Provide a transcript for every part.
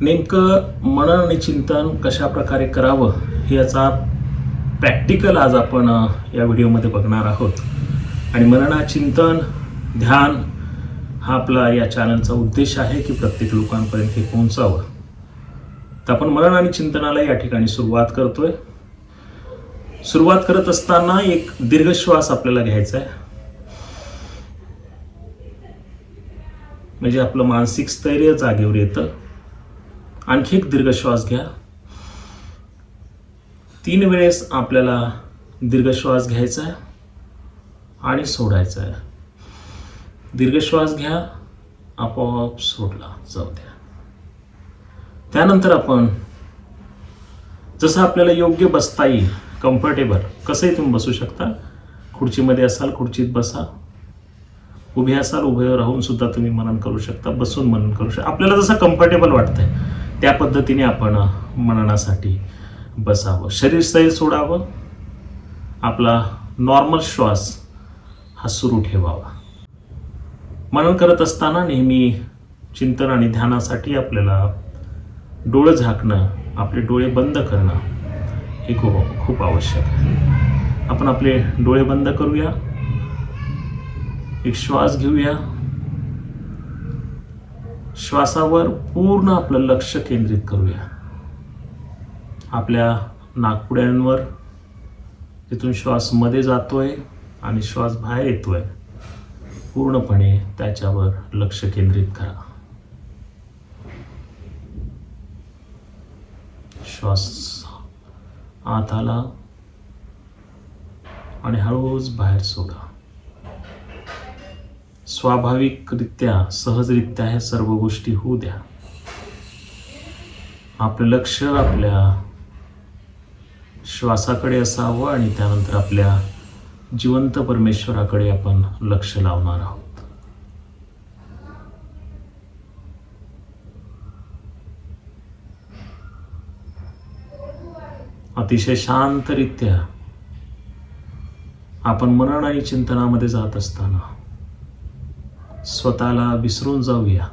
नेमकं मनन आणि चिंतन कशा प्रकारे करावं याचा प्रॅक्टिकल आज आपण या व्हिडिओमध्ये बघणार आहोत. आणि मनना चिंतन ध्यान हा आपला या चॅनलचा उद्देश आहे की प्रत्येक लोकांपर्यंत हे पोहोचावं. तर आपण मनन आणि चिंतनाला या ठिकाणी सुरुवात करतोय. सुरुवात करत असताना एक दीर्घ श्वास आपल्याला घ्यायचा आहे म्हणजे आपलं मानसिक स्थैर्य जागेवर येतं. आणखी एक दीर्घ श्वास घ्या. तीन वेळेस आपल्याला दीर्घ श्वास घ्यायचा आहे आणि सोडायचा आहे. दीर्घ श्वास घ्या आपोआप सोडला जाऊ द्या. त्यानंतर आपण जसं आपल्याला योग्य बसता येईल कम्फर्टेबल कसंही तुम्ही बसू शकता. खुर्चीमध्ये असाल खुर्चीत बसा. उभे असाल उभे राहून सुद्धा तुम्ही मनन करू शकता बसून मनन करू शकता. आपल्याला जसं कम्फर्टेबल वाटतंय. त्या पद्धतीने आपण मननासाठी बसावं. शरीर सैल सोडावं. आपला नॉर्मल श्वास हा सुरू ठेवावा. मनन करत असताना नेहमी चिंतन आणि ध्यानासाठी आपल्याला डोळं झाकणं आपले डोळे बंद करणं हे खूप खूप आवश्यक आहे. आपण आपले डोळे बंद करूया. एक श्वास घेऊया. श्वासावर पूर्ण आपलं लक्ष केंद्रित करूया. आपल्या नागपुड्यांवर तिथून श्वासमध्ये जातोय आणि श्वास बाहेर येतोय पूर्णपणे त्याच्यावर लक्ष केंद्रित करा. श्वास आत आला आणि हळूच बाहेर सोडा. स्वाभाविकरित्या सहजरित्या ह्या सर्व गोष्टी होऊ द्या. आपलं लक्ष आपल्या श्वासाकडे असावं आणि त्यानंतर आपल्या जिवंत परमेश्वराकडे आपण लक्ष लावणार आहोत. अतिशय शांतरित्या आपण मनन आणि चिंतनामध्ये जात असताना स्वतःला विसरून जाऊया.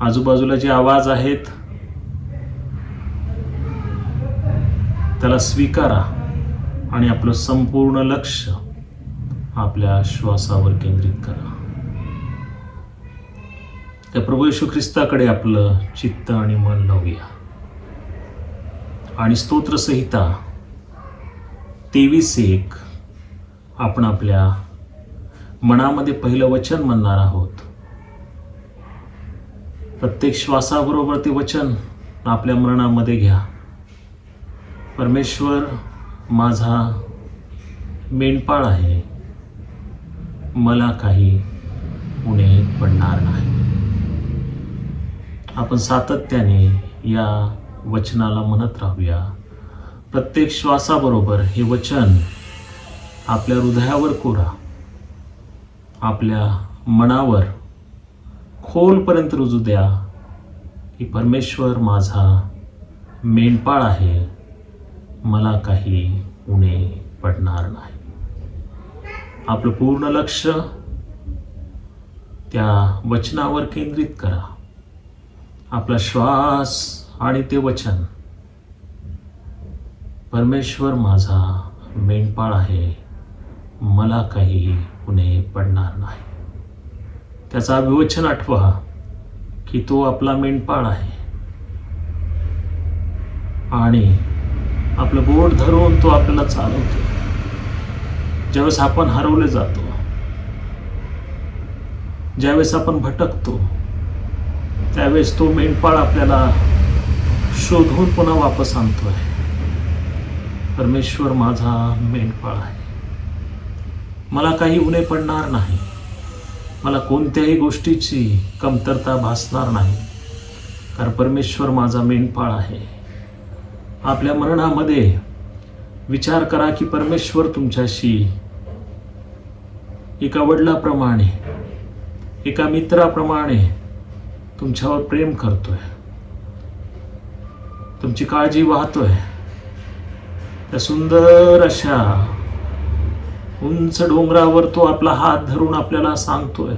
आजूबाजूला जे आवाज आहेत त्याला स्वीकारा आणि आपलं संपूर्ण लक्ष आपल्या श्वासावर केंद्रित करा. त्या प्रभू येशू ख्रिस्ताकडे आपलं चित्त आणि मन लावूया. आणि स्तोत्रसंहिता तेवीस एक आपण आपल्या मनामध्ये पहिलं वचन म्हणणार आहोत. प्रत्येक श्वासाबरोबर ते वचन आपल्या मरणामध्ये घ्या. परमेश्वर माझा मेंढपाळ आहे. मला काही उणे पडणार नाही. आपण सातत्याने या वचनाला म्हणत राहूया. प्रत्येक श्वासाबरोबर हे वचन आपल्या हृदयावर कोरा. आपल्या मनावर खोलपर्यंत रुजू द्या की परमेश्वर माझा मेंढपाळ आहे. मला काही उणे पडणार नाही. आपलं पूर्ण लक्ष त्या वचनावर केंद्रित करा. आपला श्वास आणि ते वचन. परमेश्वर माझा मेंढपाळ आहे. मला काही पुणे पडणार नाही. त्याचा अभिवचन आठवा की तो आपला मेंढपाळ आहे. आणि आपलं बोट धरून तो आपल्याला चालवतो ज्यावेळेस आपण हरवले जातो ज्यावेळेस आपण भटकतो त्यावेळेस तो मेंढपाळ आपल्याला शोधून पुन्हा वापस आणतोय. परमेश्वर माझा मेंढपाळ आहे. मला काही उणे पडणार नाही. मला कोणत्याही गोष्टीची कमतरता भासणार नाही. कारण परमेश्वर माझा मेंढपाळ आहे. आपल्या मरणामध्ये विचार करा की परमेश्वर तुमच्याशी एका वडिलाप्रमाणे एका मित्राप्रमाणे तुमच्यावर प्रेम करतोय. तुमची काळजी वाहतोय. त्या सुंदर अशा उंच डोंगरावर तो आपला हात धरून आपल्याला सांगतोय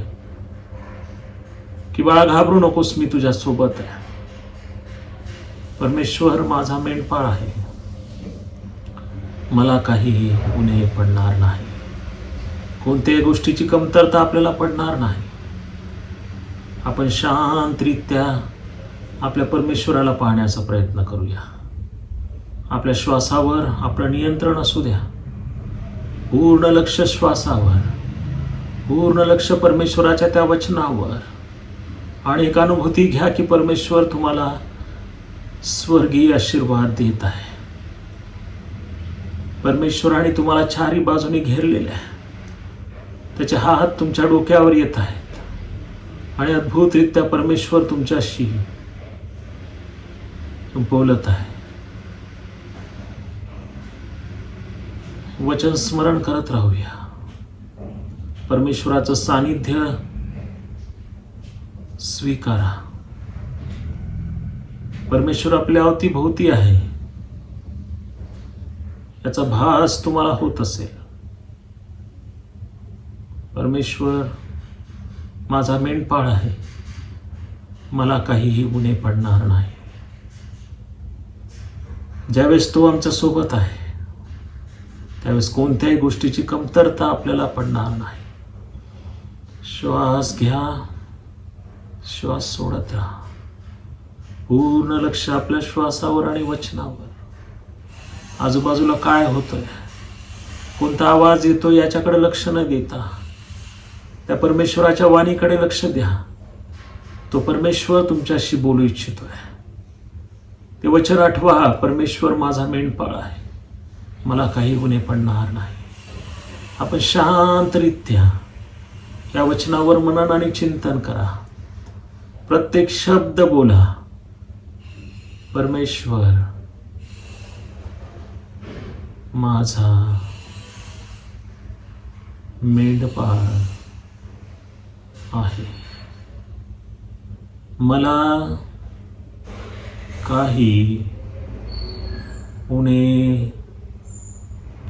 की बाळा घाबरू नकोस मी तुझ्या सोबत आहे. परमेश्वर माझा मेंढपाळ आहे. मला काहीही उन्हे पडणार नाही. कोणत्याही गोष्टीची कमतरता आपल्याला पडणार नाही. आपण शांतरित्या आपल्या परमेश्वराला पाहण्याचा प्रयत्न करूया. आपल्या श्वासावर आपलं नियंत्रण असू द्या. पूर्ण लक्ष श्वासावर पूर्ण लक्ष परमेश्वराच्या त्या वचनावर. आणि एक अनुभूती घ्या की परमेश्वर तुम्हाला स्वर्गीय आशीर्वाद देत आहे. परमेश्वराने तुम्हाला चारी बाजूने घेरलेले आहे त्याचे हात तुमच्या डोक्यावर येत आहेत. आणि अद्भुतरित्या परमेश्वर तुमच्याशी बोलत आहे. वचन स्मरण करत राहूया. परमेश्वराचं सानिध्य स्वीकारा. परमेश्वर आपल्या अवतीभोवती आहे. याचा भास तुम्हाला होत असेल. परमेश्वर माझा मेंढपाळ आहे. मला काहीही उणे पडणार नाही. ज्यावेळेस तो आमच्यासोबत आहे त्यावेळेस कोणत्याही गोष्टीची कमतरता आपल्याला पडणार नाही. श्वास घ्या. श्वास सोडत राहा पूर्ण लक्ष आपल्या श्वासावर आणि वचनावर. आजूबाजूला काय होतंय? कोणता आवाज येतो याच्याकडे लक्ष न देता. त्या परमेश्वराच्या वाणीकडे लक्ष द्या. तो परमेश्वर तुमच्याशी बोलू इच्छितोय. ते वचन आठवा परमेश्वर माझा मेंढपाळ आहे. मला काही गुन्हे पडणार नाही. आपण शांतरित्या या वचनावर मनन आणि चिंतन करा. प्रत्येक शब्द बोला. परमेश्वर माझा मेंढपाळ आहे. मला काही उणे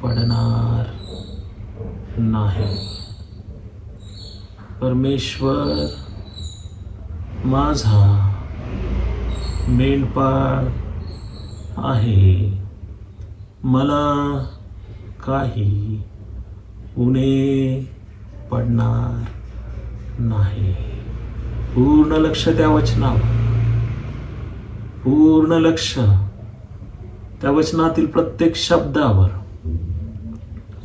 पडणार नाही. परमेश्वर माझा मेंढपाळ आहे. मला काही उणे पडणार नाही. पूर्ण लक्ष त्या वचनावर. पूर्ण लक्ष त्या वचनातील प्रत्येक शब्दावर.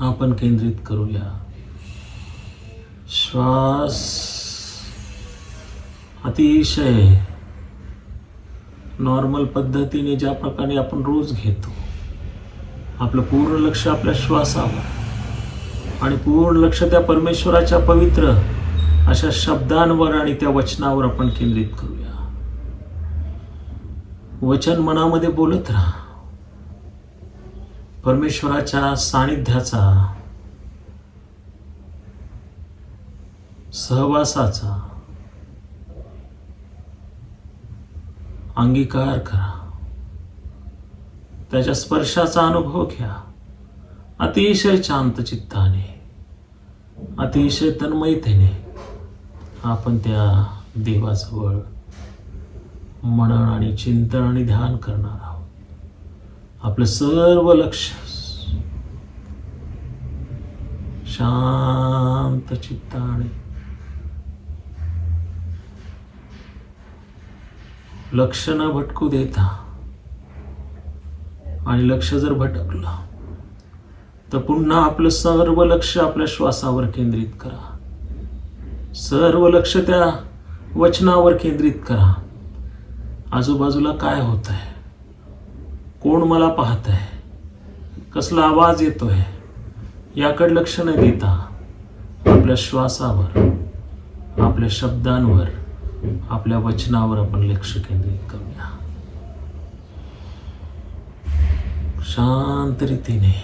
आपण केंद्रित करूया. श्वास अतिशय नॉर्मल पद्धतीने ज्या प्रकारे आपण रोज घेतो आपलं पूर्ण लक्ष आपल्या श्वासावर आणि पूर्ण लक्ष त्या परमेश्वराच्या पवित्र अशा शब्दांवर आणि त्या वचनावर आपण केंद्रित करूया. वचन मनामध्ये बोलत राहा. परमेश्वराच्या सानिध्याचा सहवासाचा अंगीकार करा. त्याच्या स्पर्शाचा अनुभव घ्या. अतिशय शांत चित्ताने अतिशय तन्मयतेने आपण त्या देवाजवळ मनन आणि चिंतन आणि ध्यान करणार आहोत. आपलं सर्व लक्ष शांत चित्ताने. लक्ष न भटकू देता आणि लक्ष जर भटकलं तर पुन्हा आपलं सर्व लक्ष आपल्या श्वासावर केंद्रित करा. सर्व लक्ष त्या वचनावर केंद्रित करा. आजूबाजूला काय होत आहे कोण मला पाहत आहे कसला आवाज येतोय? याकडे लक्ष न देता आपल्या श्वासावर आपल्या शब्दांवर आपल्या वचनावर आपण लक्ष केंद्रित करूया. शांत रीतीने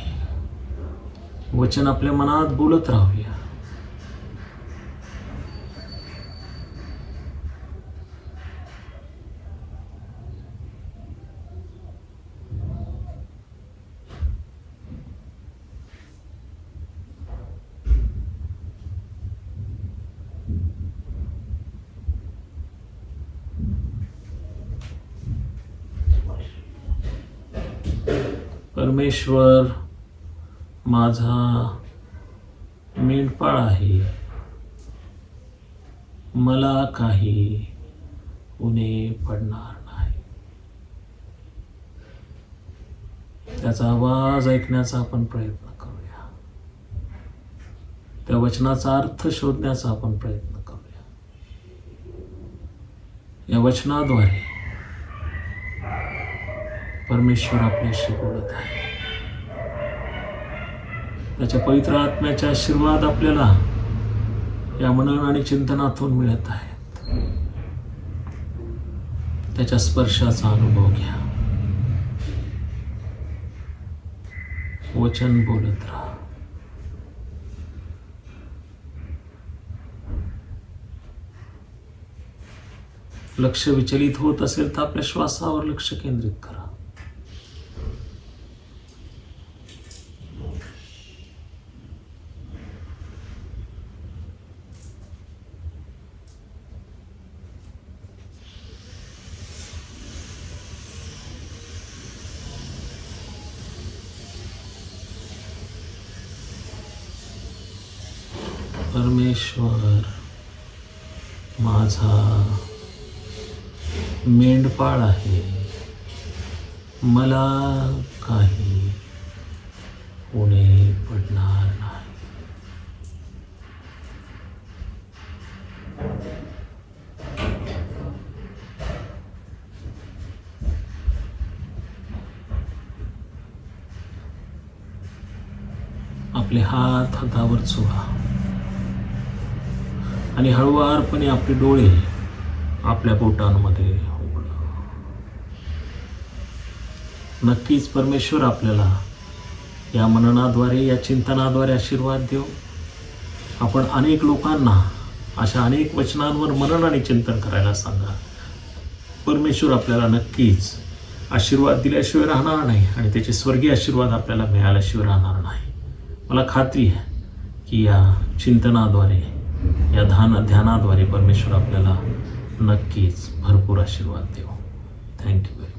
वचन आपल्या मनात बोलत राहूया. परमेश्वर माझा मेंढपाळ आहे. मला काही उणे पडणार नाही. त्याचा आवाज ऐकण्याचा आपण प्रयत्न करूया. त्या वचनाचा अर्थ शोधण्याचा आपण प्रयत्न करूया. या वचनाद्वारे परमेश्वर आपल्याशी बोलत आहे. त्याच्या पवित्र आत्म्याचे आशीर्वाद आपल्याला या मनन आणि चिंतनातून मिळत आहेत. त्याच्या स्पर्शाचा अनुभव घ्या. वचन बोलत राहा. लक्ष विचलित होत असेल तर आपल्या श्वासावर लक्ष केंद्रित करा. परमेश्वर माझा मेंढपाळ आहे. मला काही उणे पडणार नाही. आपले हात हातावर चोळा. आणि हळुवारपणे आपले डोळे आपल्या बोटांमध्ये नक्कीच परमेश्वर आपल्याला या मननाद्वारे या चिंतनाद्वारे आशीर्वाद देऊ आपण अनेक लोकांना अशा अनेक वचनांवर मनन आणि चिंतन करायला सांगा. परमेश्वर आपल्याला नक्कीच आशीर्वाद दिल्याशिवाय राहणार नाही आणि त्याचे स्वर्गीय आशीर्वाद आपल्याला मिळाल्याशिवाय राहणार नाही. मला खात्री आहे की या चिंतनाद्वारे या ध्यान ध्यानाद्वारे परमेश्वर आपल्याला नक्कीच भरपूर आशीर्वाद देऊ थँक्यू व्हेरी